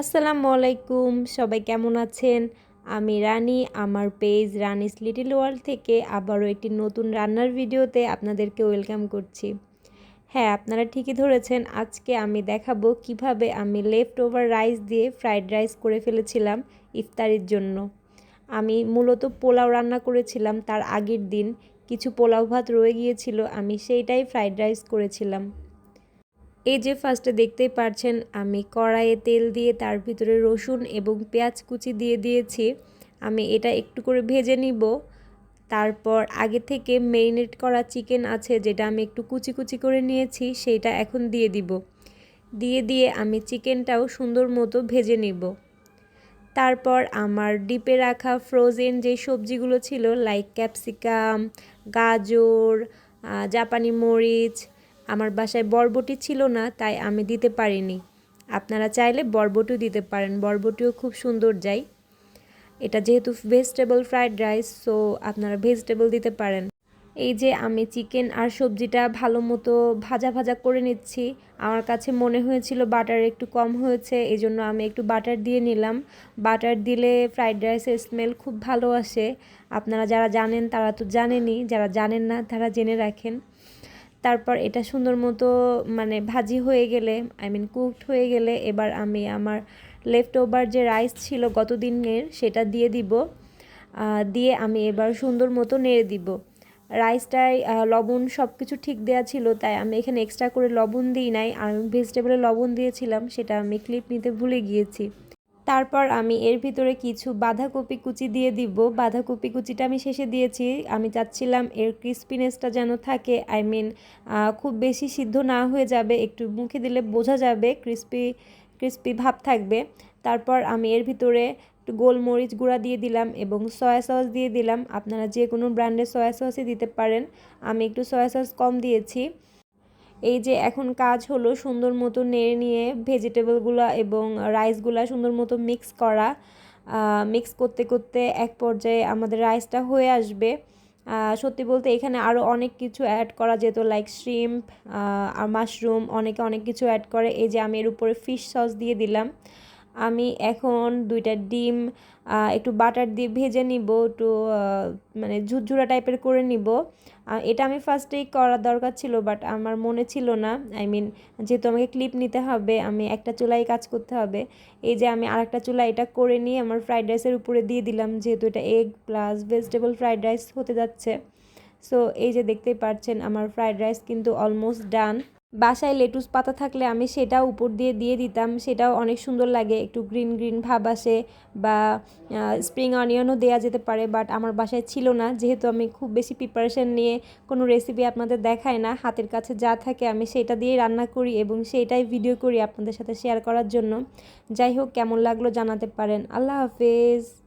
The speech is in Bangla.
আসসালামু আলাইকুম, সবাই কেমন আছেন? আমি রানী, আমার পেজ রানিস লিটিল ওয়ার্ল্ড থেকে আবারও একটি নতুন রান্নার ভিডিওতে আপনাদেরকে ওয়েলকাম করছি। হ্যাঁ আপনারা ঠিকই ধরেছেন, আজকে আমি দেখাবো কীভাবে আমি লেফট ওভার রাইস দিয়ে ফ্রাইড রাইস করে ফেলেছিলাম ইফতারির জন্য। আমি মূলত পোলাও রান্না করেছিলাম তার আগের দিন, কিছু পোলাও ভাত রয়ে গিয়েছিল, আমি সেইটাই ফ্রাইড রাইস করেছিলাম। এই যে ফার্স্টে দেখতেই পারছেন, আমি কড়াইয়ে তেল দিয়ে তার ভিতরে রসুন এবং পেঁয়াজ কুচি দিয়ে দিয়েছি। আমি এটা একটু করে ভেজে নিব। তারপর আগে থেকে মেরিনেট করা চিকেন আছে, যেটা আমি একটু কুচি কুচি করে নিয়েছি সেইটা এখন দিয়ে দিব। দিয়ে দিয়ে আমি চিকেনটাও সুন্দর মতো ভেজে নিব। তারপর আমার ডিপে রাখা ফ্রোজেন যে সবজিগুলো ছিল লাইক ক্যাপসিকাম গাজর জাপানি মরিচ আমার বাসায় বরবটি ছিল না, তাই আমি দিতে পারিনি। আপনারা চাইলে বরবটিও দিতে পারেন, বরবটিও খুব সুন্দর যায় এটা যেহেতু ভেজিটেবল ফ্রাইড রাইস সো আপনারা ভেজিটেবল দিতে পারেন। এই যে আমি চিকেন আর সবজিটা ভালো মতো ভাজা ভাজা করে নিচ্ছি। আমার কাছে মনে হয়েছিল বাটার একটু কম হয়েছে এই জন্য আমি একটু বাটার দিয়ে নিলাম। বাটার দিলে ফ্রাইড রাইসের স্মেল খুব ভালো আসে। আপনারা যারা জানেন তারা তো জানেনই, যারা জানেন না তারা জেনে রাখেন। তারপর এটা সুন্দর মতো মানে ভাজি হয়ে গেলে আই মিন কুকড হয়ে গেলে এবার আমি আমার লেফট ওভার যে রাইস ছিল গত দিনের সেটা দিয়ে দিব। দিয়ে আমি এবার সুন্দর মতো নেড়ে দিব। রাইসটায় লবণ সব কিছু ঠিক দেওয়া ছিল, তাই আমি এখানে এক্সট্রা করে লবণ দিই নাই। আর আমি ভেজিটেবলে লবণ দিয়েছিলাম, সেটা আমি ক্লিপ নিতে ভুলে গিয়েছি। তারপর আমি এর ভিতরে কিছু বাঁধাকপি কুচি দিয়ে দিব। বাঁধাকপি কুচিটা আমি শেষে দিয়েছি। আমি চাচ্ছিলাম এর ক্রিস্পিনেসটা যেন থাকে। আই মিন খুব বেশি সিদ্ধ না হয়ে যাবে। একটু মুখে দিলে বোঝা যাবে ক্রিস্পি ক্রিস্পি ভাব থাকবে। তারপর আমি এর ভিতরে একটু গোলমরিচ গুঁড়া দিয়ে দিলাম এবং সয়া সস দিয়ে দিলাম। আপনারা যে কোনো ব্র্যান্ডের সয়া সসই দিতে পারেন। আমি একটু সয়া সস কম দিয়েছি। এই যে এখন কাজ হলো সুন্দর মতো নেড়ে নিয়ে ভেজিটেবলগুলো এবং রাইসগুলো সুন্দর মতো মিক্স করা। মিক্স করতে করতে এক পর্যায়ে আমাদের রাইসটা হয়ে আসবে। সত্যি বলতে এখানে আরও অনেক কিছু অ্যাড করা যেত লাইক শ্রিম্প আর মাশরুম অনেকে অনেক কিছু অ্যাড করে। এই যে আমি এর উপরে ফিশ সস দিয়ে দিলাম। আমি এখন দুইটা ডিম একটু বাটার দিয়ে ভেজে নিব, একটু মানে ঝুরঝুরা টাইপের করে নিব। এটা আমি ফার্স্টেই করার দরকার ছিল বাট আমার মনে ছিল না। আই মিন যেহেতু আমাকে ক্লিপ নিতে হবে, আমি একটা চুলাই কাজ করতে হবে। এই যে আমি আরেকটা চুলা এটা করে নিয়ে আমার ফ্রাইড রাইসের উপরে দিয়ে দিলাম, যেহেতু এটা egg plus vegetable fried rice হতে যাচ্ছে। সো এই যে দেখতেই পাচ্ছেন আমার ফ্রাইড রাইস কিন্তু অলমোস্ট ডান বাসায় লেটুস পাতা থাকলে আমি সেটা উপর দিয়ে দিয়ে দিতাম। সেটাও অনেক সুন্দর লাগে। একটু গ্রিন গ্রিন ভাব আসে বা স্প্রিং অনিয়নও দেওয়া যেতে পারে, বাট আমার বাসায় ছিল না। যেহেতু আমি খুব বেশি প্রিপারেশান নিয়ে কোনো রেসিপি আপনাদের দেখাই না, হাতের কাছে যা থাকে আমি সেটা দিয়েই রান্না করি এবং সেইটাই ভিডিও করি আপনাদের সাথে শেয়ার করার জন্য। যাই হোক, কেমন লাগল জানাতে পারেন। আল্লাহ হাফেজ।